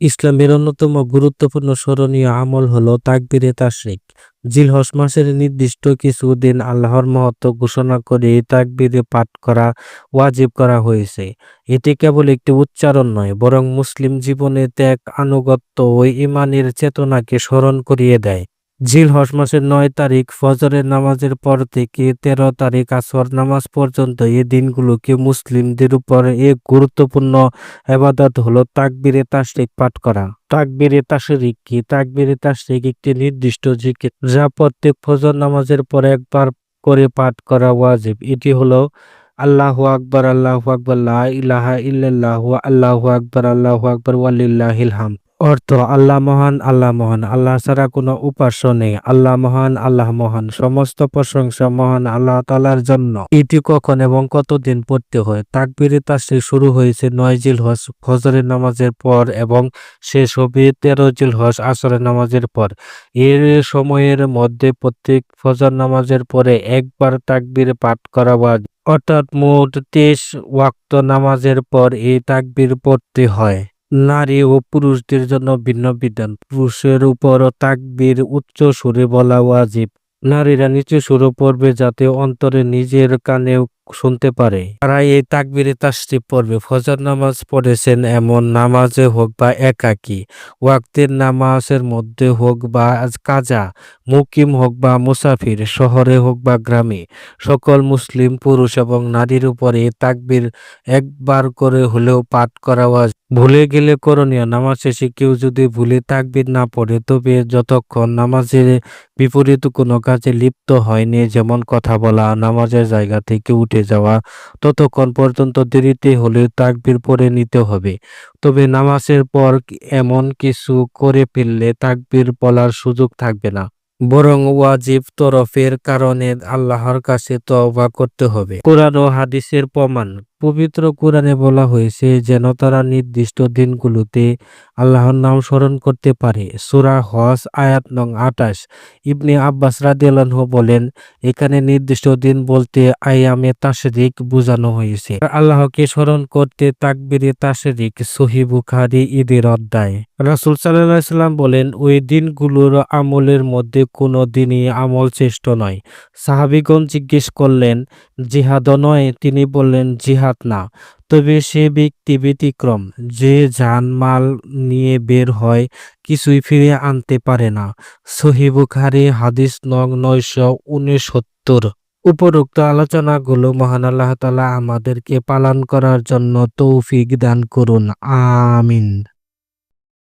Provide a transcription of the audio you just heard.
ইসলামের অন্যতম গুরুত্বপূর্ণ স্মরণীয় আমল হল তাকবিরে তাশরিক। জিলহস মাসের নির্দিষ্ট কিছু দিন আল্লাহর মহত্ব ঘোষণা করে তাকবিরে পাঠ করা ওয়াজিব করা হয়েছে। এটি কেবল একটি উচ্চারণ নয়, বরং মুসলিম জীবনে ত্যাগ, আনুগত্য ও ইমানের চেতনাকে স্মরণ করিয়ে দেয়। জিলহজ মাসের নয় তারিখ, ফজরের নামাজের পর থেকে তেরো তারিখ আসর নামাজ পর্যন্ত এই দিনগুলোকে মুসলিমদের উপর এক গুরুত্বপূর্ণ এবাদত হলো তাকবিরে তাশরিক পাঠ করা। তাকবিরে তাশরিক কি? তাকবিরে তাশরিক একটি নির্দিষ্ট জিকির যা প্রত্যেক ফজর নামাজের পর একবার করে পাঠ করা ওয়াজিব। এটি হলো আল্লাহু আকবার আল্লাহু আকবার, লা ইলাহা ইল্লাল্লাহু, আল্লাহু আকবার আল্লাহু আকবার, ওয়ালিল্লাহিল হামদ। অর্থ আল্লাহ মহান আল্লাহ মহান। আল্লাহ ছাড়া কোনো উপাস্য নেই। আল্লাহ মহান আল্লাহ মহান। সমস্ত প্রশংসা মহান আল্লাহ তালার জন্য। এটি কখন এবং কতদিন পড়তে হয়? তাকবিরে তাশরিক শুরু হয়েছে নয় জিল হজ ফজরের নামাজের পর এবং শেষ হবে তেরো জিল হজ আসরের নামাজের পর। এর সময়ের মধ্যে প্রত্যেক ফজর নামাজের পরে একবার তাকবির পাঠ করা অর্থাৎ মোট তেইশ ওয়াক্ত নামাজের পর এই তাকবির পড়তে হয়। নারী ও পুরুষদের জন্য ভিন্ন বিধান। পুরুষের উপর তাকবির উচ্চ সুরে বলা ওয়াজিব। নারীরা নিচু সুরে পড়বে যাতে অন্তরে নিজের কানেও শুনতে পারে। তারা এই তাকবিরে তাশরিফ পড়বে। ফজর নামাজ পড়েছেন এমন নামাজে হোক বা একাকী, ওয়াক্তের নামাজের মধ্যে হোক বা কাজা, মুকিম হোক বা মুসাফির, শহরে হোক বা গ্রামে, সকল মুসলিম, পুরুষ এবং নারীর উপরে তাকবির একবার করে হলেও পাঠ করা ভুলে গেলে করণীয়, নামাজ শেষে কেউ যদি ভুলে তাকবির না পড়ে, তবে যতক্ষণ নামাজের বিপরীত কোনো কাজে লিপ্ত হয়নি, যেমন কথা বলা, নামাজের জায়গা থেকে উঠে যাওয়া ততক্ষণ পর্যন্ত দেরিতে হলে তাকবির পড়ে নিতে হবে। তবে নামাজের পর এমন কিছু করে ফেললে তাকবির বলার সুযোগ থাকবে না। বরং ওয়াজিব তরফের কারণে আল্লাহর কাছে তওবা করতে হবে। কোরআন ও হাদিসের প্রমাণ পবিত্র কোরআনে বলা হয়েছে যেন তারা নির্দিষ্ট দিনগুলোতে আল্লাহর নাম স্মরণ করতে পারে। সুরা হজ, আয়াত নং আটাশ ইবনে আব্বাস রাদিয়াল্লাহু বলেন, এখানে নির্দিষ্ট দিন বলতে আয়ামে তাশরিক বোঝানো হয়েছে। আল্লাহকে স্মরণ করতে তাকবিরে তাশরিক সহি বুখারি ঈদের অধ্যায়। রাসুল সাল্লাহ সাল্লাম বলেন, ওই দিনগুলোর আমলের মধ্যে কোনো দিনই আমল শ্রেষ্ঠ নয়। সাহাবিগণ জিজ্ঞেস করলেন, জিহাদ নয়? তিনি বললেন, জিহাদ না। তবে সে ব্যক্তি ব্যতিক্রম, যে জানমাল নিয়ে বের হয়, কিছুই ফিরে আনতে পারে না। সহিবুখারি হাদিস নং নয়শো উনসত্তর। উপরোক্ত আলোচনাগুলো মহান আল্লাহ তালা আমাদেরকে পালন করার জন্য তৌফিক দান করুন। আমিন।